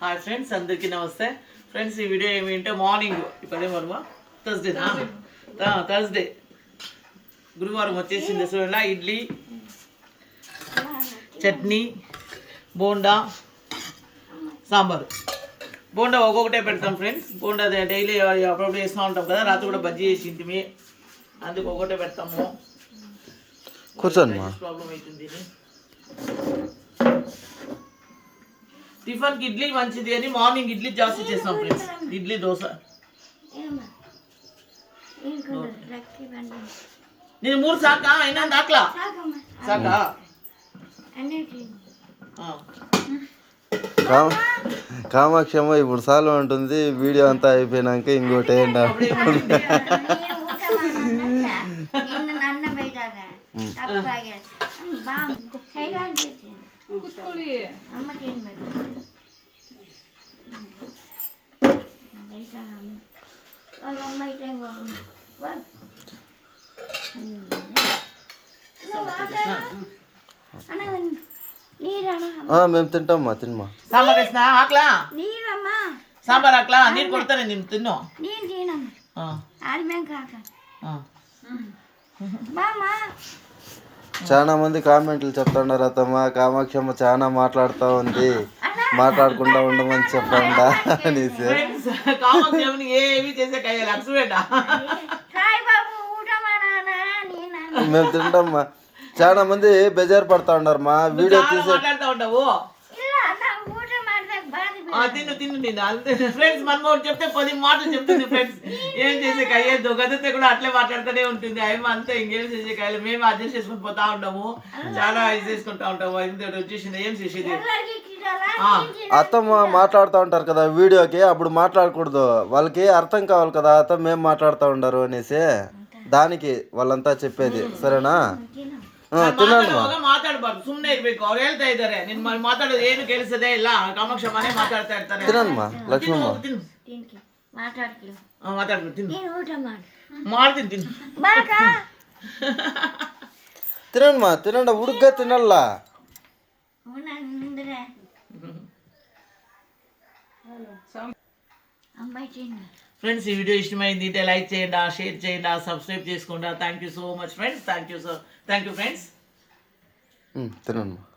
Hi friends అందరికీ నమస్తే. Friends ఈ వీడియో ఏమిటంటే మార్నింగ్ ఇప్పుడే మనమా? థర్స్డేనా థర్స్డే గురువారం వచ్చేసింది చూడండి. ఇడ్లీ చట్నీ బోండా సాంబారు. బోండా ఒక్కొక్కటే పెడతాం ఫ్రెండ్స్ బోండా డైలీ అప్పుడప్పుడు వేస్తూ ఉంటాం కదా. రాత్రి కూడా బజ్జీ చేసి ఇంటిమి. అందుకు ఒక్కొక్కటే పెడతాము. కూర్చోండి ప్రాబ్లం అవుతుంది ఇది. టిఫిన్కి ఇడ్లీ మంచిది అని మార్నింగ్ ఇడ్లీ జాస్తి చేస్తాం ఫ్రెండ్స్. ఇడ్లీ దోశ. నేను మూడు సాకా? అయినా దాట్లా సాకా? ఆ. కామ కామాక్షమ్మ ఇప్పుడు సాలు ఉంటుంది వీడియో అంతా అయిపోయినాక ఇంకోటి ఏంటి అప్పుడు ఏమంటుంది? నీరమ్మా ఆ, మేము తింటామ్మా తినమా సాంబార్ వేసిన ఆకలా నీరమ్మా సాంబార్ ఆకలా నీరు కొడతానే నేను తిన్ను నీరు తినమ్మా ఆ, ఆడిమేం కాక ఆ. బామ్మా చాలా మంది కామెంట్లు చెప్తున్నారు అత్తమ్మ. కామాక్షమ్మ చాలా మాట్లాడుతూ ఉంది. మాట్లాడకుండా ఉండమని చెప్పండా అనేసి. ఫ్రెండ్స్ కామాక్షేమని ఏవి చేసే కయ్యాలి అక్సువేట సాయి బాబు ఊటమా నాన్న నేను. మేము తింటామ్మా చాలా మంది బెజారు పడతా ఉన్నారు మా. వీడియో తీసే తిన్ను తిన్ను నేను అంతే ఫ్రెండ్స్ మనం ఒకటి చెప్తే పది మాటలు చెప్తుంది ఫ్రెండ్స్ ఏం చేసే కయ్యేద్దు గదితే కూడా అట్లే మాట్లాడుతూనే ఉంటుంది. అయ్యమ్మ అంతే ఇంకేం చేసే కాయలు? మేము అడ్జస్ట్ చేసుకుని పోతా ఉంటాము చాలా ఇది చేసుకుంటా ఉంటాము. ఎందుకంటే వచ్చేసింది. ఏం చేసేది? అత్తమ్మ మాట్లాడుతూ ఉంటారు కదా వీడియోకి. అప్పుడు మాట్లాడకూడదు. వాళ్ళకి అర్థం కావాలి కదా. అత్త మేము మాట్లాడుతూ ఉండరు అనేసి దానికి వాళ్ళంతా చెప్పేది. సరేనా? ಮಾತಾಡಬಾರ್ದು ಸುಮ್ನೆ ಇರ್ಬೇಕು. ಅವ್ರು ಹೇಳ್ತಾ ಇದ್ದಾರೆ ನಿನ್ ಮಾತಾಡೋದು ಏನು ಕೇಳಿಸದೆ ಇಲ್ಲ ಕಾಮಾಕ್ಷ ಮನೆ ಮಾತಾಡ್ತಾ ಇರ್ತಾರೆ ತಿನ್ನಮ್ಮ ಲಕ್ಷ್ಮಮ್ಮ? ಮಾಡ್ತೀನಿ ತಿನ್ನು. ತಿನ್ನಮ್ಮ ತಿನ್ನಣ್ಣ ಹುಡುಗ ತಿನ್ನಲ್ಲ. ಅಮ್ಮ ఫ్రెండ్స్ ఈ వీడియో ఇష్టమైంది అయితే లైక్ చేయండి షేర్ చేయండి సబ్స్క్రైబ్ చేసుకోండి. Thank you so much friends thank you so thank you friends um,